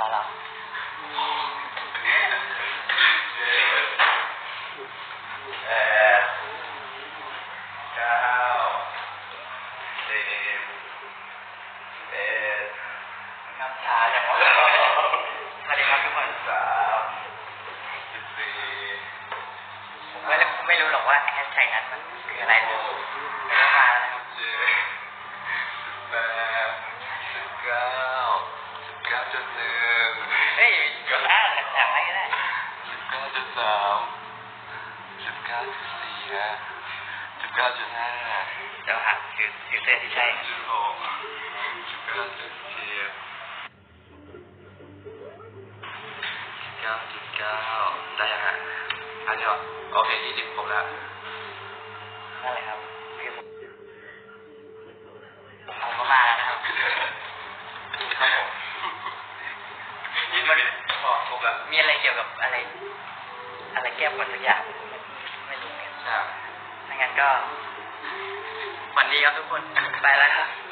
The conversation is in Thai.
ต่อแล้วแปดเก้าสิบเอ็ดน้ำชาจังวะสวัสดีครับทุกคนสามสิบสี่ผมไม่รู้ไม่รู้หรอกว่าแฮชแท็กนั้นมันคืออะไรเลยไม่รู้มา สามสิบเก้าจุดสี่ฮะสิบเก้าจุดห้าเดี๋ยวหาถือถือเสื้อที่ใช่จุดหกสิบเก้าจุดเจ็ดสิบเก้าจุดเก้าได้ยังฮะอันนี้เหรอโอเคยี่สิบครบแล้วนั่นแหละครับคือผมผมก็มาแล้วนะครับครับผมยี่สิบพอครบแล้วมีอะไรเกี่ยวกับอะไร อะไรแก้ปวดสักอย่าง ไม่ไม่รู้เหมือนกันครับถ้างั้นก็วันดีครับทุกคน ไปแล้วครับบ